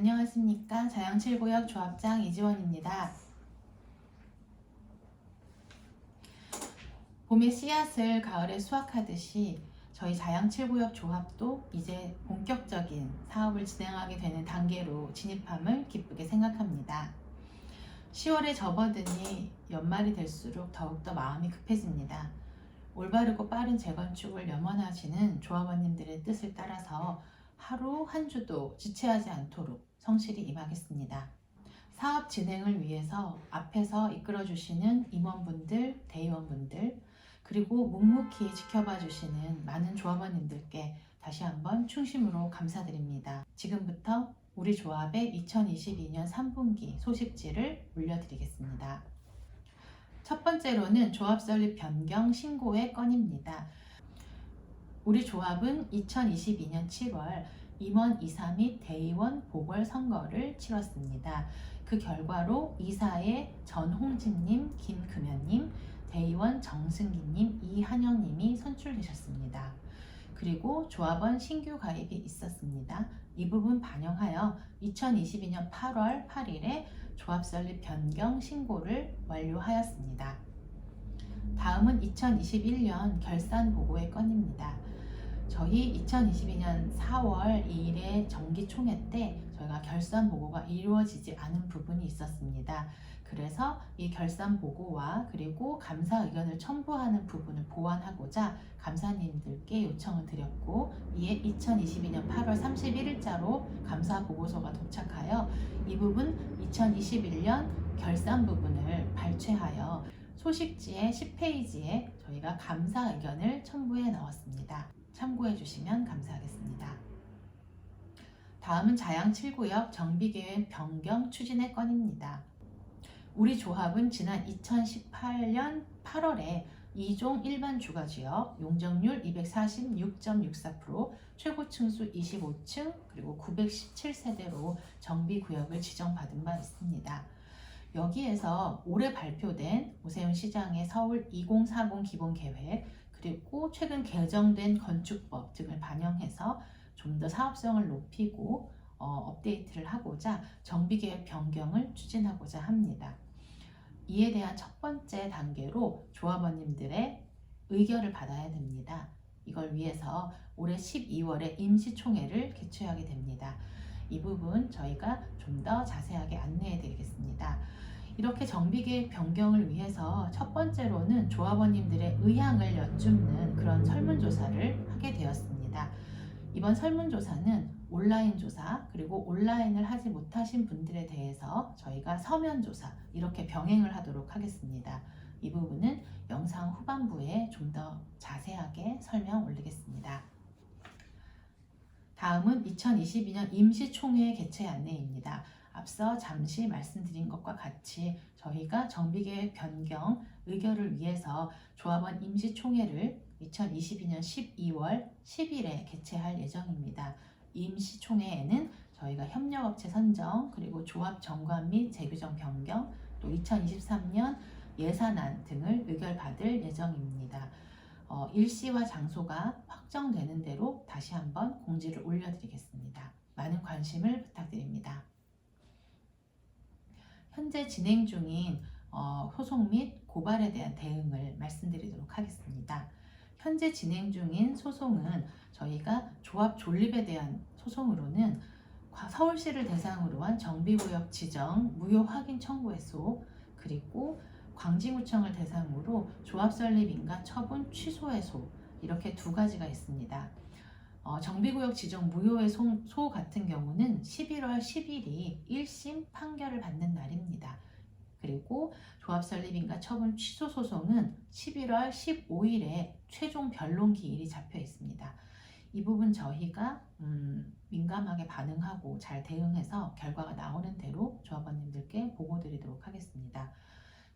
안녕하십니까. 자양칠구역 조합장 이지원입니다. 봄에 씨앗을 가을에 수확하듯이 저희 자양칠구역 조합도 이제 본격적인 사업을 진행하게 되는 단계로 진입함을 기쁘게 생각합니다. 10월에 접어드니 연말이 될수록 더욱더 마음이 급해집니다. 올바르고 빠른 재건축을 염원하시는 조합원님들의 뜻을 따라서 하루 한 주도 지체하지 않도록 성실히 임하겠습니다. 사업 진행을 위해서 앞에서 이끌어 주시는 임원분들, 대의원분들, 그리고 묵묵히 지켜봐 주시는 많은 조합원님들께 다시 한번 충심으로 감사드립니다. 지금부터 우리 조합의 2022년 3분기 소식지를 올려드리겠습니다. 첫 번째로는 조합 설립 변경 신고의 건입니다. 우리 조합은 2022년 7월 임원 이사 및 대의원 보궐선거를 치렀습니다. 그 결과로 이사의 전홍진님, 김금연님, 대의원 정승기님, 이한영님이 선출되셨습니다. 그리고 조합원 신규 가입이 있었습니다. 이 부분 반영하여 2022년 8월 8일에 조합 설립 변경 신고를 완료하였습니다. 다음은 2021년 결산 보고의 건입니다. 저희 2022년 4월 2일에 정기총회 때 저희가 결산 보고가 이루어지지 않은 부분이 있었습니다. 그래서 이 결산 보고와 그리고 감사 의견을 첨부하는 부분을 보완하고자 감사님들께 요청을 드렸고 이에 2022년 8월 31일자로 감사 보고서가 도착하여 이 부분 2021년 결산 부분을 발췌하여 소식지의 10페이지에 저희가 감사 의견을 첨부해 넣었습니다. 참고해 주시면 감사하겠습니다. 다음은 자양 7구역 정비계획 변경 추진의 건입니다. 우리 조합은 지난 2018년 8월에 2종 일반 주거지역 용적률 246.64% 최고 층수 25층 그리고 917세대로 정비구역을 지정받은 바 있습니다. 여기에서 올해 발표된 오세훈 시장의 서울 2040 기본계획 그리고 최근 개정된 건축법 등을 반영해서 좀 더 사업성을 높이고 어, 업데이트를 하고자 정비계획 변경을 추진하고자 합니다. 이에 대한 첫 번째 단계로 조합원님들의 의견을 받아야 됩니다. 이걸 위해서 올해 12월에 임시총회를 개최하게 됩니다. 이 부분 저희가 좀 더 자세하게 안내해 드리겠습니다. 이렇게 정비계획 변경을 위해서 첫 번째로는 조합원님들의 의향을 여쭙는 그런 설문조사를 하게 되었습니다. 이번 설문조사는 온라인 조사 그리고 온라인을 하지 못하신 분들에 대해서 저희가 서면 조사 이렇게 병행을 하도록 하겠습니다. 이 부분은 영상 후반부에 좀 더 자세하게 설명 올리겠습니다. 다음은 2022년 임시총회 개최 안내입니다. 앞서 잠시 말씀드린 것과 같이 저희가 정비계획 변경 의결을 위해서 조합원 임시총회를 2022년 12월 10일에 개최할 예정입니다. 임시총회에는 저희가 협력업체 선정 그리고 조합 정관 및 재규정 변경 또 2023년 예산안 등을 의결받을 예정입니다. 어, 일시와 장소가 확정되는 대로 다시 한번 공지를 올려드리겠습니다. 많은 관심을 부탁드립니다. 현재 진행 중인 어, 소송 및 고발에 대한 대응을 말씀드리도록 하겠습니다. 현재 진행 중인 소송은 저희가 조합 존립에 대한 소송으로는 서울시를 대상으로 한 정비구역 지정 무효 확인 청구해소 그리고 광진구청을 대상으로 조합 설립 인가 처분 취소 해소 이렇게 두 가지가 있습니다. 어, 정비구역 지정 무효의 소, 소 같은 경우는 11월 10일이 1심 판결을 받는 날입니다. 그리고 조합 설립인가 처분 취소 소송은 11월 15일에 최종 변론 기일이 잡혀 있습니다. 이 부분 저희가 음, 민감하게 반응하고 잘 대응해서 결과가 나오는 대로 조합원님들께 보고 드리도록 하겠습니다.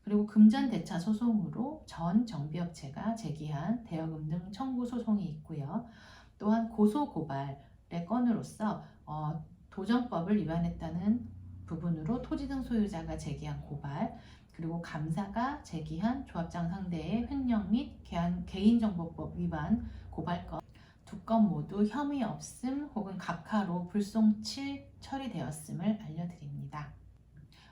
그리고 금전 대차 소송으로 전 정비업체가 제기한 대여금 등 청구 소송이 있고요. 또한 고소 고발의 건으로서 어, 도정법을 위반했다는 부분으로 토지 등 소유자가 제기한 고발 그리고 감사가 제기한 조합장 상대의 횡령 및 개인정보법 위반 고발건 두두건 모두 혐의 없음 혹은 각하로 불송 7 처리되었음을 알려드립니다.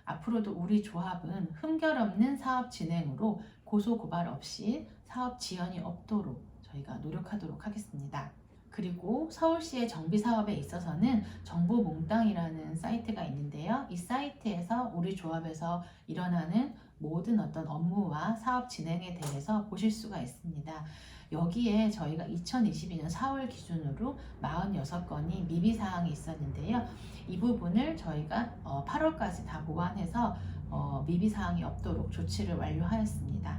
앞으로도 우리 조합은 흠결 없는 사업 진행으로 고소 고발 없이 사업 지연이 없도록 저희가 노력하도록 하겠습니다. 그리고 서울시의 정비 사업에 있어서는 정보 몽땅이라는 사이트가 있는데요. 이 사이트에서 우리 조합에서 일어나는 모든 어떤 업무와 사업 진행에 대해서 보실 수가 있습니다. 여기에 저희가 2022년 4월 기준으로 46건이 미비 사항이 있었는데요. 이 부분을 저희가 8월까지 다 보완해서 어, 미비 사항이 없도록 조치를 완료하였습니다.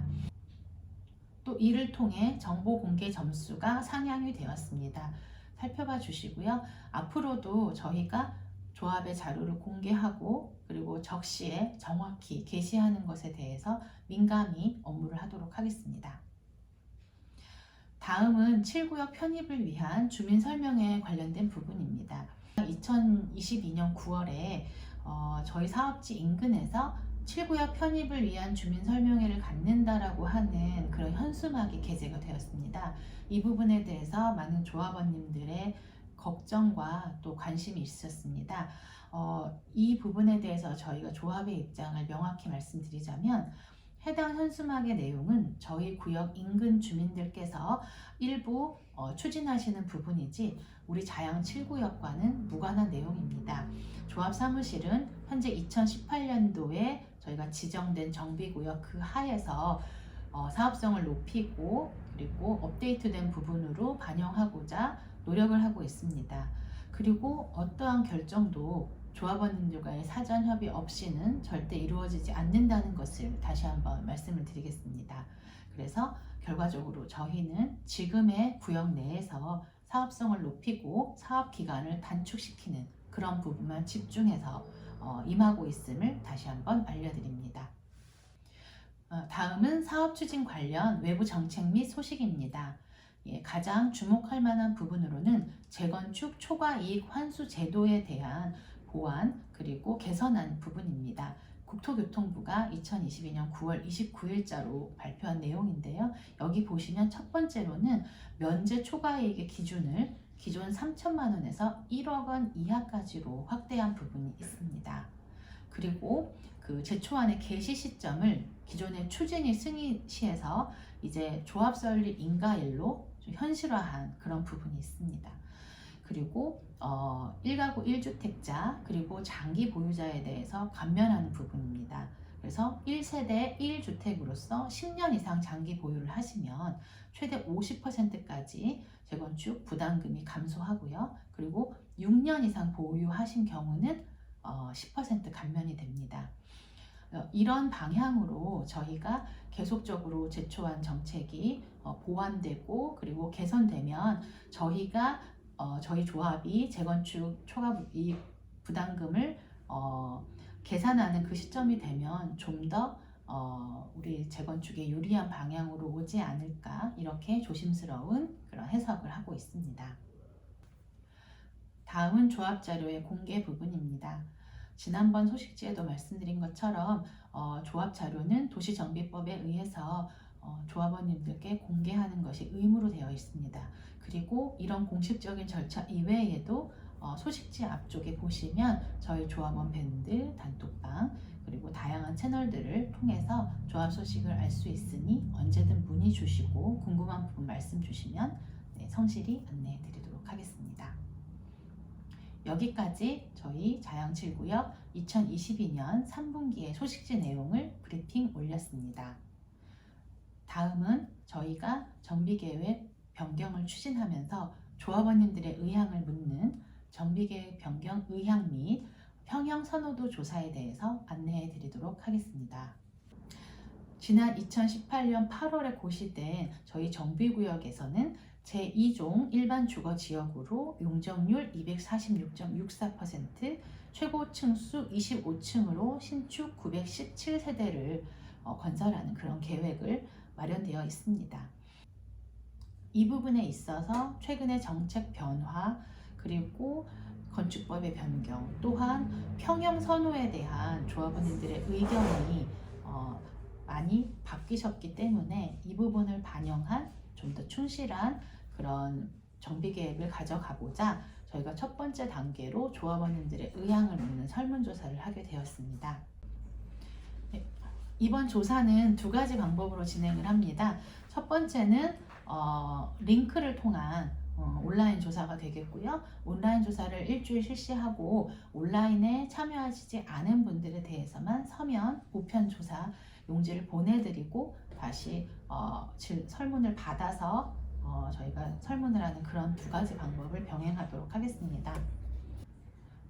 또 이를 통해 정보 공개 점수가 상향이 되었습니다. 살펴봐 주시고요. 앞으로도 저희가 조합의 자료를 공개하고 그리고 적시에 정확히 게시하는 것에 대해서 민감히 업무를 하도록 하겠습니다. 다음은 7구역 편입을 위한 주민 설명에 관련된 부분입니다. 2022년 9월에 어, 저희 사업지 인근에서 7구역 편입을 위한 주민 설명회를 갖는다라고 하는 그런 현수막이 게재가 되었습니다. 이 부분에 대해서 많은 조합원님들의 걱정과 또 관심이 있었습니다. 어, 이 부분에 대해서 저희가 조합의 입장을 명확히 말씀드리자면 해당 현수막의 내용은 저희 구역 인근 주민들께서 일부 어, 추진하시는 부분이지 우리 자양 7구역과는 무관한 내용입니다. 조합 사무실은 현재 2018년도에 저희가 지정된 정비구역 그 하에서 어, 사업성을 높이고 그리고 업데이트된 부분으로 반영하고자 노력을 하고 있습니다. 그리고 어떠한 결정도 조합원님들과의 사전 협의 없이는 절대 이루어지지 않는다는 것을 다시 한번 말씀을 드리겠습니다. 그래서 결과적으로 저희는 지금의 구역 내에서 사업성을 높이고 사업 기간을 단축시키는 그런 부분만 집중해서 어, 임하고 있음을 다시 한번 알려드립니다. 어, 다음은 사업 추진 관련 외부 정책 및 소식입니다. 예, 가장 주목할 만한 부분으로는 재건축 초과 이익 환수 제도에 대한 보완 그리고 개선한 부분입니다. 국토교통부가 2022년 9월 29일자로 발표한 내용인데요. 여기 보시면 첫 번째로는 면제 초과이익의 기준을 기존 3천만 원에서 1억 원 이하까지로 확대한 부분이 있습니다. 그리고 그 제초안의 개시 시점을 기존의 추진이 승인 시에서 이제 조합 설립 인가일로 좀 현실화한 그런 부분이 있습니다. 그리고 어, 1가구 1주택자 그리고 장기 보유자에 대해서 감면하는 부분입니다. 그래서 1세대 1주택으로서 10년 이상 장기 보유를 하시면 최대 50%까지 재건축 부담금이 감소하고요. 그리고 6년 이상 보유하신 경우는 어, 10% 감면이 됩니다. 어, 이런 방향으로 저희가 계속적으로 제초한 정책이 어, 보완되고 그리고 개선되면 저희가 어, 저희 조합이 재건축 초과 부담금을 어, 계산하는 그 시점이 되면 좀더 어, 우리 재건축에 유리한 방향으로 오지 않을까 이렇게 조심스러운 그런 해석을 하고 있습니다. 다음은 조합 자료의 공개 부분입니다. 지난번 소식지에도 말씀드린 것처럼 어, 조합 자료는 도시정비법에 의해서 어, 조합원님들께 공개하는 것이 의무로 되어 있습니다. 그리고 이런 공식적인 절차 이외에도 어, 소식지 앞쪽에 보시면 저희 조합원 밴드, 단톡방 그리고 다양한 채널들을 통해서 조합 소식을 알 수 있으니 언제든 문의 주시고 궁금한 부분 말씀 주시면 네, 성실히 안내해 드리도록 하겠습니다. 여기까지 저희 자양칠구역 2022년 3분기의 소식지 내용을 브리핑 올렸습니다. 다음은 저희가 정비계획 변경을 추진하면서 조합원님들의 의향을 묻는 정비계획 변경 의향 및 평형 선호도 조사에 대해서 안내해 드리도록 하겠습니다. 지난 2018년 8월에 고시된 저희 정비구역에서는 제2종 일반 주거 지역으로 용적률 246.64%, 최고 층수 25층으로 신축 917세대를 어, 건설하는 그런 계획을 마련되어 있습니다. 이 부분에 있어서 최근의 정책 변화 그리고 건축법의 변경 또한 평형 선호에 대한 조합원님들의 의견이 어, 많이 바뀌셨기 때문에 이 부분을 반영한 좀 더 충실한 그런 정비 계획을 가져가보자 저희가 첫 번째 단계로 조합원님들의 의향을 묻는 설문조사를 하게 되었습니다. 네, 이번 조사는 두 가지 방법으로 진행을 합니다. 첫 번째는 어, 링크를 통한 어, 온라인 조사가 되겠고요. 온라인 조사를 일주일 실시하고 온라인에 참여하시지 않은 분들에 대해서만 서면 우편 조사 용지를 보내드리고 다시 어, 질- 설문을 받아서 어, 저희가 설문을 하는 그런 두 가지 방법을 병행하도록 하겠습니다.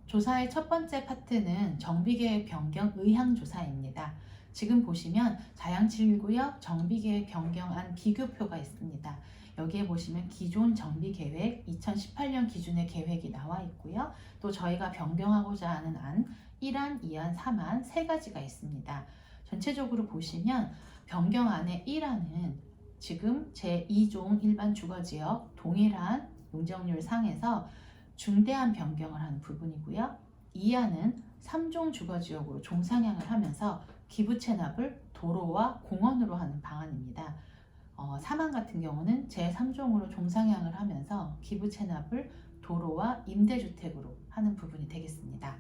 조사의 첫 번째 파트는 정비계획 변경 의향 조사입니다. 지금 보시면 자양칠구역 정비계획 변경안 비교표가 있습니다. 여기에 보시면 기존 정비 계획 2018년 기준의 계획이 나와 있고요. 또 저희가 변경하고자 하는 안 1안, 2안, 3안 세 가지가 있습니다. 전체적으로 보시면 변경안의 1안은 지금 제2종 일반 주거지역 동일한 용적률 상에서 중대한 변경을 한 부분이고요. 2안은 3종 주거지역으로 종상향을 하면서 기부 체납을 도로와 공원으로 하는 방안입니다. 어, 3안 같은 경우는 제3종으로 종상향을 하면서 기부 체납을 도로와 임대주택으로 하는 부분이 되겠습니다.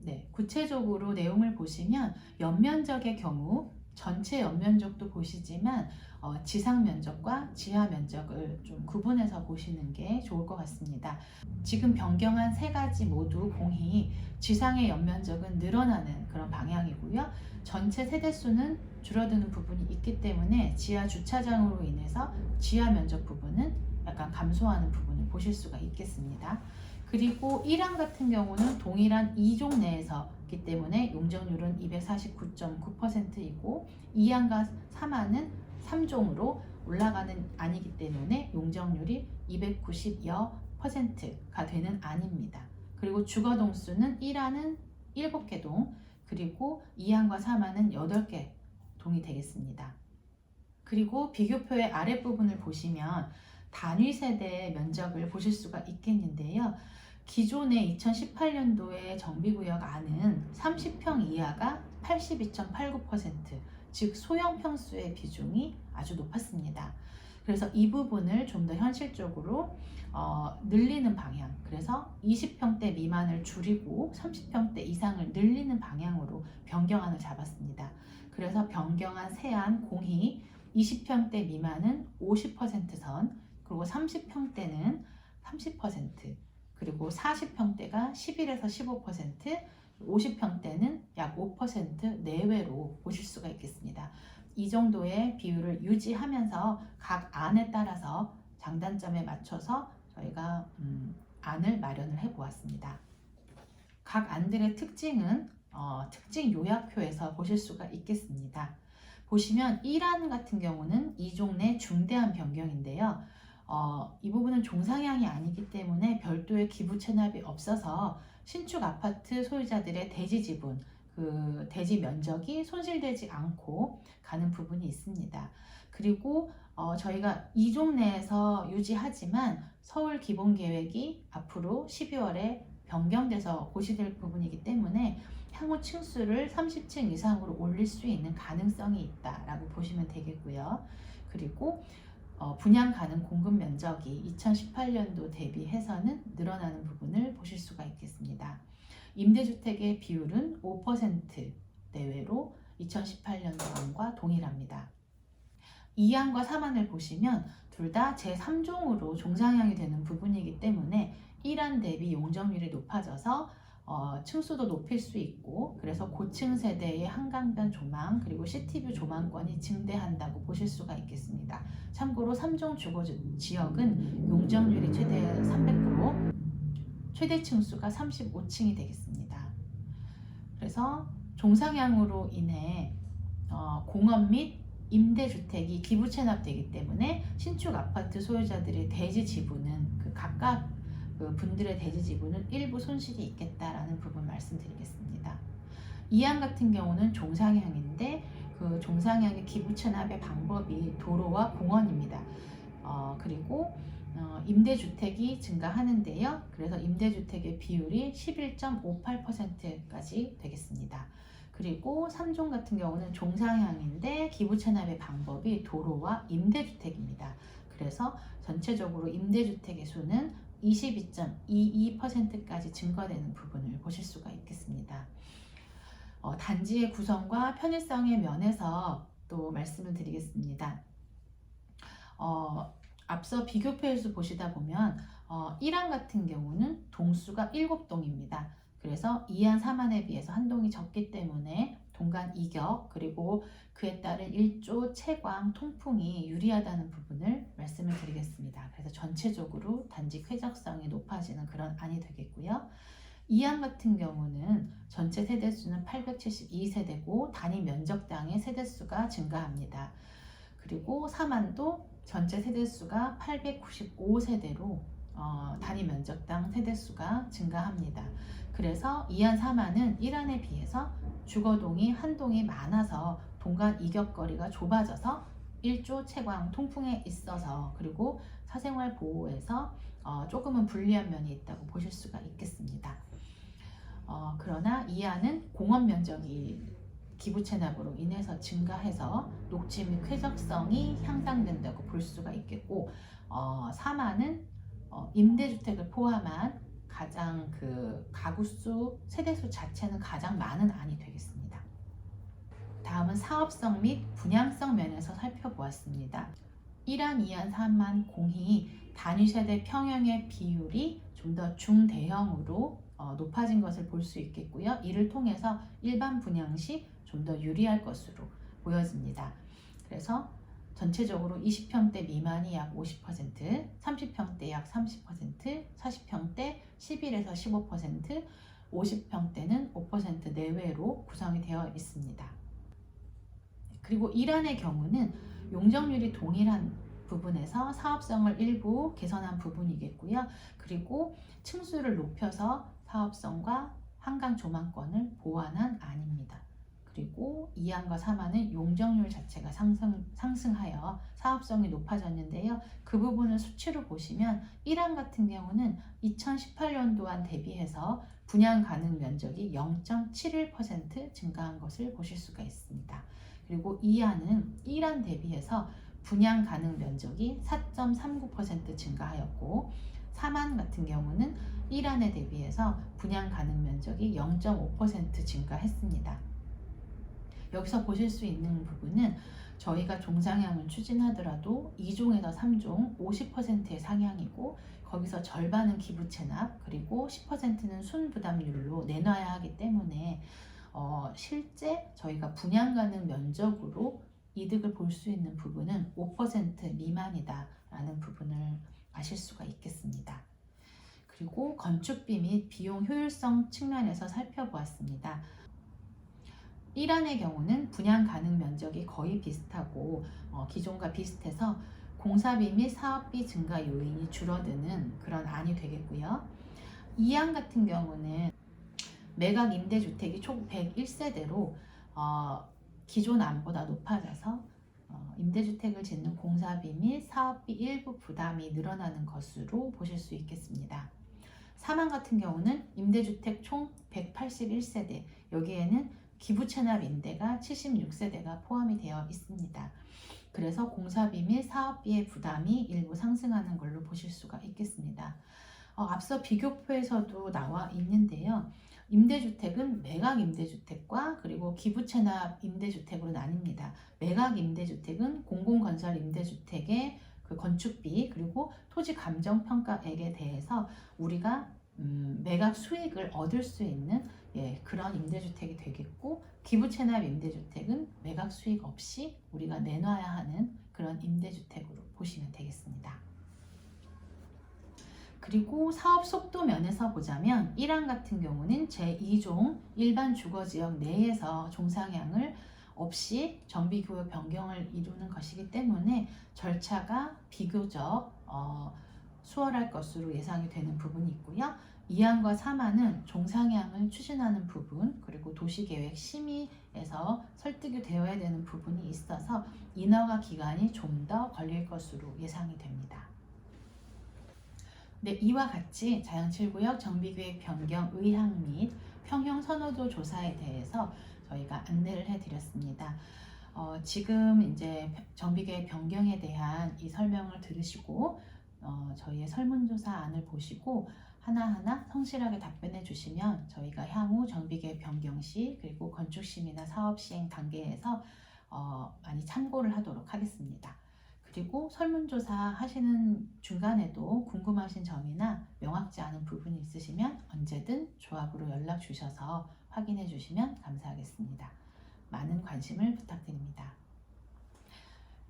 네, 구체적으로 내용을 보시면 연면적의 경우 전체 연면적도 보시지만 어, 지상 면적과 지하 면적을 좀 구분해서 보시는 게 좋을 것 같습니다. 지금 변경한 세 가지 모두 공히 지상의 연면적은 늘어나는 그런 방향이고요. 전체 세대수는 줄어드는 부분이 있기 때문에 지하 주차장으로 인해서 지하 면적 부분은 약간 감소하는 부분을 보실 수가 있겠습니다. 그리고 1항 같은 경우는 동일한 2종 내에서 기 때문에 용적률은 249.9%이고 2항과 3항은 3종으로 올라가는 안이기 때문에 용적률이 290여%가 되는 안입니다. 그리고 주거 동수는 1항은 7개 동, 그리고 2항과 3항은 8개 동이 되겠습니다. 그리고 비교표의 아랫부분을 보시면 단위 세대 면적을 보실 수가 있겠는데요. 기존의 2018년도의 정비구역 안은 30평 이하가 82.89%, 즉 소형 평수의 비중이 아주 높았습니다. 그래서 이 부분을 좀 더 현실적으로 어, 늘리는 방향, 그래서 20평대 미만을 줄이고 30평대 이상을 늘리는 방향으로 변경안을 잡았습니다. 그래서 변경안 세안 공히 20평대 미만은 50%선, 그리고 30평대는 30%, 그리고 40평대가 11에서 15%, 50평대는 약 5% 내외로 보실 수가 있겠습니다. 이 정도의 비율을 유지하면서 각 안에 따라서 장단점에 맞춰서 저희가 음, 안을 마련을 해 보았습니다. 각 안들의 특징은 어, 특징 요약표에서 보실 수가 있겠습니다. 보시면 1안 같은 경우는 2종 내 중대한 변경인데요. 어, 이 부분은 종상향이 아니기 때문에 별도의 기부 체납이 없어서 신축 아파트 소유자들의 대지 지분, 그 대지 면적이 손실되지 않고 가는 부분이 있습니다. 그리고 어, 저희가 이종 내에서 유지하지만 서울 기본 계획이 앞으로 12월에 변경돼서 고시될 부분이기 때문에 향후 층수를 30층 이상으로 올릴 수 있는 가능성이 있다라고 보시면 되겠고요. 그리고 어, 분양 가능 공급 면적이 2018년도 대비해서는 늘어나는 부분을 보실 수가 있겠습니다. 임대주택의 비율은 5% 내외로 2018년도와 동일합니다. 2항과 3항을 보시면 둘 다 제3종으로 종상향이 되는 부분이기 때문에 1항 대비 용적률이 높아져서 어, 층수도 높일 수 있고 그래서 고층 세대의 한강변 조망 그리고 시티뷰 조망권이 증대한다고 보실 수가 있겠습니다. 참고로 3종 주거 지역은 용적률이 최대 300% 최대 층수가 35층이 되겠습니다. 그래서 종상향으로 인해 어, 공업 및 임대주택이 기부 체납되기 때문에 신축 아파트 소유자들의 대지 지분은 그 각각 그 분들의 대지 지분은 일부 손실이 있겠다라는 부분 말씀드리겠습니다. 이항 같은 경우는 종상향인데 그 종상향의 기부 체납의 방법이 도로와 공원입니다. 어, 그리고 어, 임대주택이 증가하는데요. 그래서 임대주택의 비율이 11.58%까지 되겠습니다. 그리고 3종 같은 경우는 종상향인데 기부 체납의 방법이 도로와 임대주택입니다. 그래서 전체적으로 임대주택의 수는 22.22%까지 증가되는 부분을 보실 수가 있겠습니다. 어, 단지의 구성과 편의성의 면에서 또 말씀을 드리겠습니다. 어, 앞서 비교 표에서 보시다 보면 어, 1항 같은 경우는 동수가 7동입니다. 그래서 2안, 3안에 비해서 한 동이 적기 때문에 동간 이격 그리고 그에 따른 일조, 채광, 통풍이 유리하다는 부분을 말씀을 드리겠습니다. 그래서 전체적으로 단지 쾌적성이 높아지는 그런 안이 되겠고요. 이안 같은 경우는 전체 세대수는 872세대고 단위 면적당의 세대수가 증가합니다. 그리고 3안도 전체 세대수가 895세대로 어, 단위 면적당 세대수가 증가합니다. 그래서 2안, 3안은 1안에 비해서 주거동이 한 동이 많아서 동간 이격거리가 좁아져서 일조 채광 통풍에 있어서 그리고 사생활 보호에서 어, 조금은 불리한 면이 있다고 보실 수가 있겠습니다. 어, 그러나 이 안은 공원 면적이 기부 체납으로 인해서 증가해서 녹지 및 쾌적성이 향상된다고 볼 수가 있겠고 어, 3안은 어, 임대주택을 포함한 가장 그 가구 수 세대 수 자체는 가장 많은 안이 되겠습니다. 다음은 사업성 및 분양성 면에서 살펴보았습니다. 1안, 2안, 3안 공히 단위 세대 평형의 비율이 좀 더 중대형으로 어, 높아진 것을 볼 수 있겠고요. 이를 통해서 일반 분양 시 좀 더 유리할 것으로 보여집니다. 그래서 전체적으로 20평대 미만이 약 50%, 30평대 약 30%, 40평대 11에서 15%, 50평대는 5% 내외로 구성이 되어 있습니다. 그리고 이란의 경우는 용적률이 동일한 부분에서 사업성을 일부 개선한 부분이겠고요. 그리고 층수를 높여서 사업성과 한강 조망권을 보완한 안입니다. 그리고 2안과 3안은 용적률 자체가 상승, 상승하여 사업성이 높아졌는데요. 그 부분을 수치로 보시면 1안 같은 경우는 2018년도안 대비해서 분양 가능 면적이 0.71% 증가한 것을 보실 수가 있습니다. 그리고 2안은 1안 대비해서 분양 가능 면적이 4.39% 증가하였고 3안 같은 경우는 1안에 대비해서 분양 가능 면적이 0.5% 증가했습니다. 여기서 보실 수 있는 부분은 저희가 종상향을 추진하더라도 2종에서 3종 50%의 상향이고 거기서 절반은 기부 체납 그리고 10%는 순부담률로 내놔야 하기 때문에 어, 실제 저희가 분양 가능 면적으로 이득을 볼 수 있는 부분은 5% 미만이다라는 부분을 아실 수가 있겠습니다. 그리고 건축비 및 비용 효율성 측면에서 살펴보았습니다. 1안의 경우는 분양 가능 면적이 거의 비슷하고 어, 기존과 비슷해서 공사비 및 사업비 증가 요인이 줄어드는 그런 안이 되겠고요. 2안 같은 경우는 매각 임대주택이 총 101세대로 어, 기존 안보다 높아져서 어, 임대주택을 짓는 공사비 및 사업비 일부 부담이 늘어나는 것으로 보실 수 있겠습니다. 3안 같은 경우는 임대주택 총 181세대 여기에는 기부 체납 임대가 76세대가 포함이 되어 있습니다. 그래서 공사비 및 사업비의 부담이 일부 상승하는 걸로 보실 수가 있겠습니다. 어, 앞서 비교표에서도 나와 있는데요. 임대주택은 매각 임대주택과 그리고 기부 체납 임대주택으로 나뉩니다. 매각 임대주택은 공공건설 임대주택의 그 건축비 그리고 토지 감정 평가액에 대해서 우리가 음, 매각 수익을 얻을 수 있는 예, 그런 임대주택이 되겠고 기부 체납 임대주택은 매각 수익 없이 우리가 내놔야 하는 그런 임대주택으로 보시면 되겠습니다. 그리고 사업 속도 면에서 보자면 1항 같은 경우는 제2종 일반 주거지역 내에서 종상향을 없이 정비교육 변경을 이루는 것이기 때문에 절차가 비교적 어, 수월할 것으로 예상이 되는 부분이 있고요. 2항과 3항은 종상향을 추진하는 부분 그리고 도시계획 심의에서 설득이 되어야 되는 부분이 있어서 인허가 기간이 좀 더 걸릴 것으로 예상이 됩니다. 네, 이와 같이 자연7구역 정비계획 변경 의향 및 평형 선호도 조사에 대해서 저희가 안내를 해드렸습니다. 어, 지금 이제 정비계획 변경에 대한 이 설명을 들으시고 어, 저희의 설문조사안을 보시고 하나하나 성실하게 답변해 주시면 저희가 향후 정비계획 변경 시 그리고 건축 심의나 사업 시행 단계에서 어, 많이 참고를 하도록 하겠습니다. 그리고 설문조사 하시는 중간에도 궁금하신 점이나 명확지 않은 부분이 있으시면 언제든 조합으로 연락 주셔서 확인해 주시면 감사하겠습니다. 많은 관심을 부탁드립니다.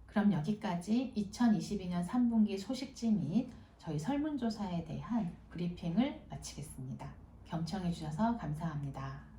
그럼 여기까지 2022년 3분기 소식지 및 저희 설문조사에 대한 브리핑을 마치겠습니다. 경청해 주셔서 감사합니다.